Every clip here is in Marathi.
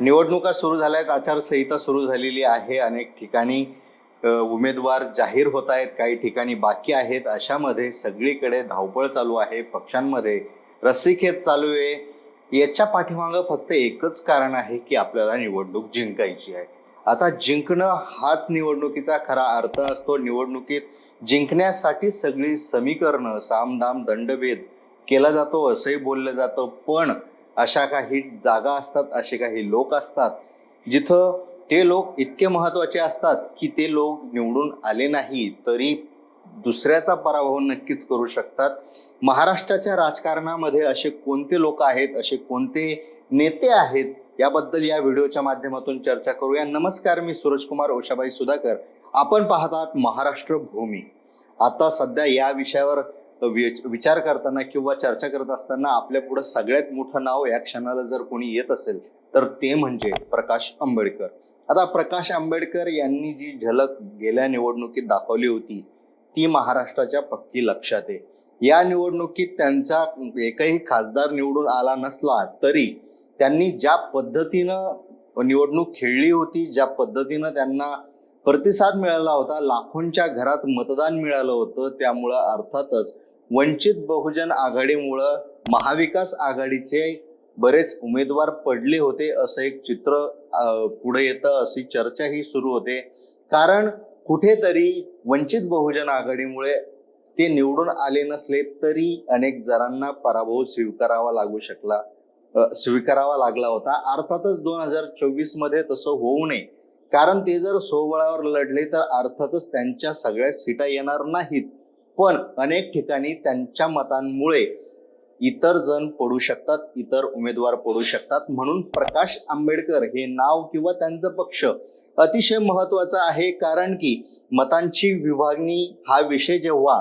निवडणुका सुरू झाल्या आहेत आचारसंहिता सुरू झालेली आहे. अनेक ठिकाणी उमेदवार जाहीर होत आहेत काही ठिकाणी बाकी आहेत. अशामध्ये सगळीकडे धावपळ चालू आहे. पक्षांमध्ये रस्सीखेच चालू आहे. याच्या पाठीमागं फक्त एकच कारण आहे की आपल्याला निवडणूक जिंकायची आहे. आता जिंकणं हाच निवडणुकीचा खरा अर्थ असतो. निवडणुकीत जिंकण्यासाठी सगळी समीकरणं सामदाम दंडभेद केला जातो असंही बोललं जातं. पण अशा काही जागा असतात असे काही लोक असतात जिथं ते लोक इतके महत्त्वाचे असतात की ते लोक निवडून आले नाही तरी दुसऱ्याचा पराभव नक्कीच करू शकतात. महाराष्ट्राच्या राजकारणामध्ये असे कोणते लोक आहेत असे कोणते नेते आहेत याबद्दल या व्हिडिओच्या माध्यमातून चर्चा करूया. नमस्कार मी सूरजकुमार ओशाबाई सुधाकर. आपण पाहतात महाराष्ट्र भूमी. आता सध्या या विषयावर विचार करताना किंवा चर्चा करत असताना आपल्या पुढे सगळ्यात मोठं नाव या क्षणाला जर कोणी येत असेल तर ते म्हणजे प्रकाश आंबेडकर. आता प्रकाश आंबेडकर यांनी जी झलक गेल्या निवडणुकीत दाखवली होती ती महाराष्ट्राच्या पक्की लक्षात आहे. या निवडणुकीत त्यांचा एकही खासदार निवडून आला नसला तरी त्यांनी ज्या पद्धतीनं निवडणूक खेळली होती ज्या पद्धतीनं त्यांना प्रतिसाद मिळाला होता लाखोंच्या घरात मतदान मिळालं होतं त्यामुळं अर्थातच वंचित बहुजन आघाडीमुळं महाविकास आघाडीचे बरेच उमेदवार पडले होते असं एक चित्र पुढे येतं अशी चर्चाही सुरू होते. कारण कुठेतरी वंचित बहुजन आघाडीमुळे ते निवडून आले नसले तरी अनेक जणांना पराभव स्वीकारावा लागू शकला स्वीकारावा लागला होता. अर्थातच दोन हजार चोवीसमध्ये तसं होऊ नये. कारण ते जर सोबळावर लढले तर अर्थातच त्यांच्या सगळ्या सीटा येणार नाहीत. पण अनेक ठिकाणी त्यांच्या मतांमुळे इतर जण पडू शकतात इतर उमेदवार पडू शकतात. म्हणून प्रकाश आंबेडकर हे नाव किंवा त्यांचं पक्ष अतिशय महत्त्वाचा आहे. कारण की मतांची विभागणी हा विषय जेव्हा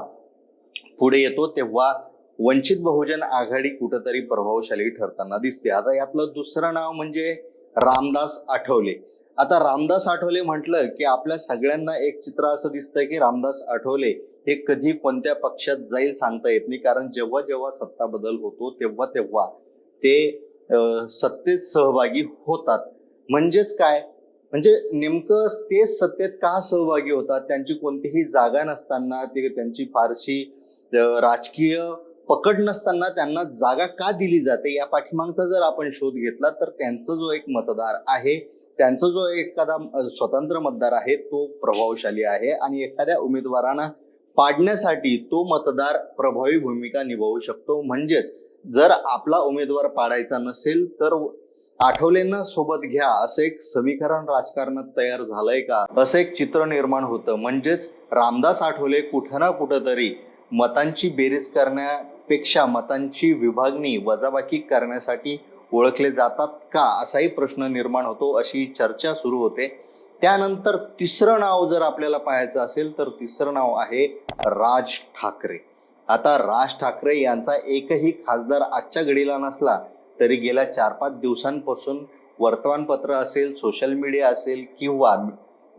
पुढे येतो तेव्हा वंचित बहुजन आघाडी कुठंतरी प्रभावशाली ठरताना दिसते. आता यातलं दुसरं नाव म्हणजे रामदास आठवले. आता रामदास आठवले म्हटलं की आपल्या सगळ्यांना एक चित्र असं दिसतंय की रामदास आठवले हे कधी कोणत्या पक्षात जाईल सांगता येत नाही. कारण जेव्हा जेव्हा सत्ता बदल होतो तेव्हा तेव्हा ते सत्तेत सहभागी होतात. म्हणजेच काय? म्हणजे नेमकं तेच सत्तेत का सहभागी होतात? त्यांची कोणतीही जागा नसताना ते त्यांची फारशी राजकीय पकड नसताना त्यांना जागा का दिली जाते? या पाठीमागचा जर आपण शोध घेतला तर त्यांचा जो एक मतदार आहे त्यांचा जो एखादा स्वतंत्र मतदार आहे तो प्रभावशाली आहे आणि एखाद्या उमेदवारांना पाडण्यासाठी तो मतदार प्रभावी भूमिका निभावू शकतो. म्हणजेच जर आपला उमेदवार पाडायचा नसेल तर आठवलेंना सोबत घ्या असं एक समीकरण राजकारणात तयार झालंय का? असं एक चित्र निर्माण होतं. म्हणजेच रामदास आठवले कुठं ना कुठं तरी मतांची बेरीज करण्यापेक्षा मतांची विभागणी वजाबाकी करण्यासाठी ओळखले जातात का असाही प्रश्न निर्माण होतो अशी चर्चा सुरू होते. त्यानंतर तिसरं नाव जर आपल्याला पाहायचं असेल तर तिसरं नाव आहे राज ठाकरे. आता राज ठाकरे यांचा एकही खासदार आजच्या घडीला नसला तरी गेल्या चार पाच दिवसांपासून वर्तमानपत्र असेल सोशल मीडिया असेल किंवा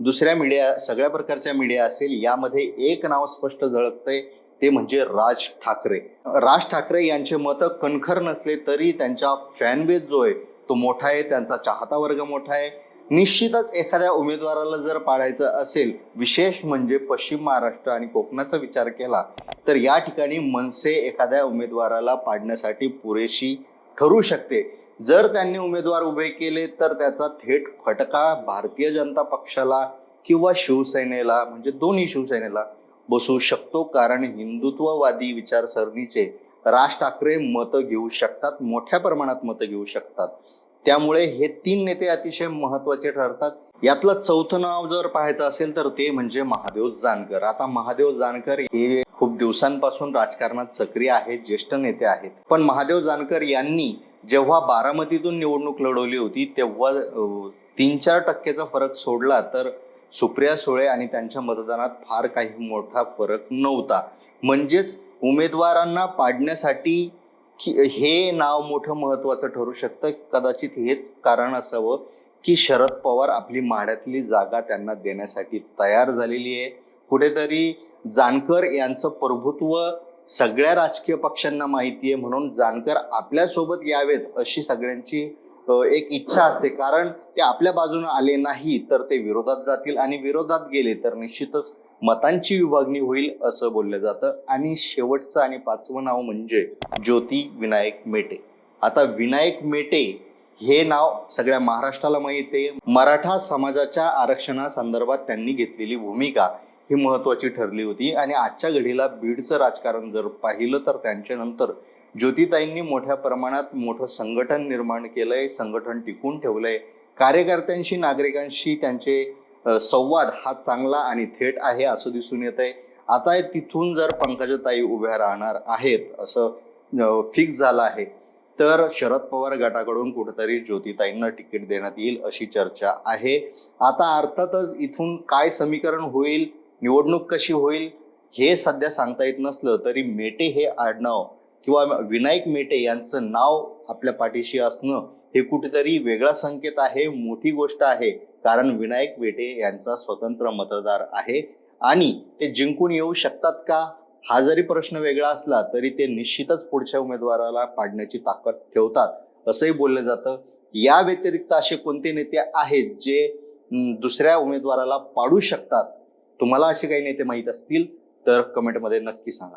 दुसऱ्या मीडिया सगळ्या प्रकारच्या मीडिया असेल यामध्ये एक नाव स्पष्ट झळकतंय. ते म्हणजे राज ठाकरे. राज ठाकरे यांचे मतं कणखर नसले तरी त्यांचा फॅनबेस जो आहे तो मोठा आहे त्यांचा चाहता वर्ग मोठा आहे. निश्चितच एखाद्या उमेदवाराला जर पाडायचं असेल विशेष म्हणजे पश्चिम महाराष्ट्र आणि कोकणाचा विचार केला तर या ठिकाणी मनसे एखाद्या उमेदवाराला पाडण्यासाठी पुरेशी ठरू शकते. जर त्यांनी उमेदवार उभे केले तर त्याचा थेट फटका भारतीय जनता पक्षाला किंवा शिवसेनेला म्हणजे दोन्ही शिवसेनेला बसू शकतो कारण हिंदुत्ववादी विचारसरणीचे राज ठाकरे मतं घेऊ शकतात मोठ्या प्रमाणात मतं घेऊ शकतात. त्यामुळे हे तीन नेते अतिशय महत्त्वाचे ठरतात. यातलं चौथं नाव जर पाहायचं असेल तर ते म्हणजे महादेव जानकर. आता महादेव जानकर हे खूप दिवसांपासून राजकारणात सक्रिय आहेत ज्येष्ठ नेते आहेत. पण महादेव जानकर यांनी जेव्हा बारामतीतून निवडणूक लढवली होती तेव्हा तीन चार टक्क्याचा फरक सोडला तर सुप्रिया सुळे आणि त्यांच्या मतदानात फार काही मोठा फरक नव्हता. म्हणजेच उमेदवारांना पाडण्यासाठी की हे नाव मोठं महत्वाचं ठरू शकतं. कदाचित हेच कारण असावं की शरद पवार आपली माड्यातली जागा त्यांना देण्यासाठी तयार झालेली आहे. कुठेतरी जानकर यांचं प्रभुत्व सगळ्या राजकीय पक्षांना माहिती आहे म्हणून जानकर आपल्यासोबत यावेत अशी सगळ्यांची एक इच्छा असते. कारण ते आपल्या बाजूने आले नाही तर ते विरोधात जातील. आणि विरोधात गेले तर निश्चितच मतांची विभागणी होईल असं बोललं जातं. आणि शेवटचं आणि पाचवं नाव म्हणजे ज्योती विनायक मेटे. आता विनायक मेटे हे नाव सगळ्या महाराष्ट्राला माहीत आहे. मराठा समाजाच्या आरक्षणासंदर्भात त्यांनी घेतलेली भूमिका ही महत्वाची ठरली होती. आणि आजच्या घडीला बीडचं राजकारण जर पाहिलं तर त्यांच्यानंतर ज्योतिताईंनी मोठ्या प्रमाणात मोठं संघटन निर्माण केलंय संघटन टिकून ठेवलंय. कार्यकर्त्यांशी नागरिकांशी त्यांचे संवाद हा चांगला आणि थेट आहे असं दिसून येत आहे आता तिथून जर पंकजाताई उभ्या राहणार आहेत असं फिक्स झालं आहे तर शरद पवार गटाकडून कुठेतरी ज्योतिताईंना तिकीट देण्यात येईल अशी चर्चा आहे. आता अर्थातच इथून काय समीकरण होईल निवडणूक कशी होईल हे सध्या सांगता येत नसलं तरी मेटे हे आडनाव किंवा विनायक मेटे यांचं नाव आपल्या पाठीशी असणं हे कुठेतरी वेगळा संकेत आहे मोठी गोष्ट आहे. कारण विनायक मेटे यांचा स्वतंत्र मतदार आहे. आणि ते जिंकून येऊ शकतात का? हा जरी प्रश्न वेगळा असला तरी ते निश्चितच पुढच्या उमेदवाराला पाडण्याची ताकद ठेवतात. असंही बोललं जातं. या व्यतिरिक्त असे कोणते नेते आहेत जे दुसऱ्या उमेदवाराला पाडू शकतात? तुम्हाला असे काही नेते माहीत असतील तर कमेंटमध्ये नक्की सांगा.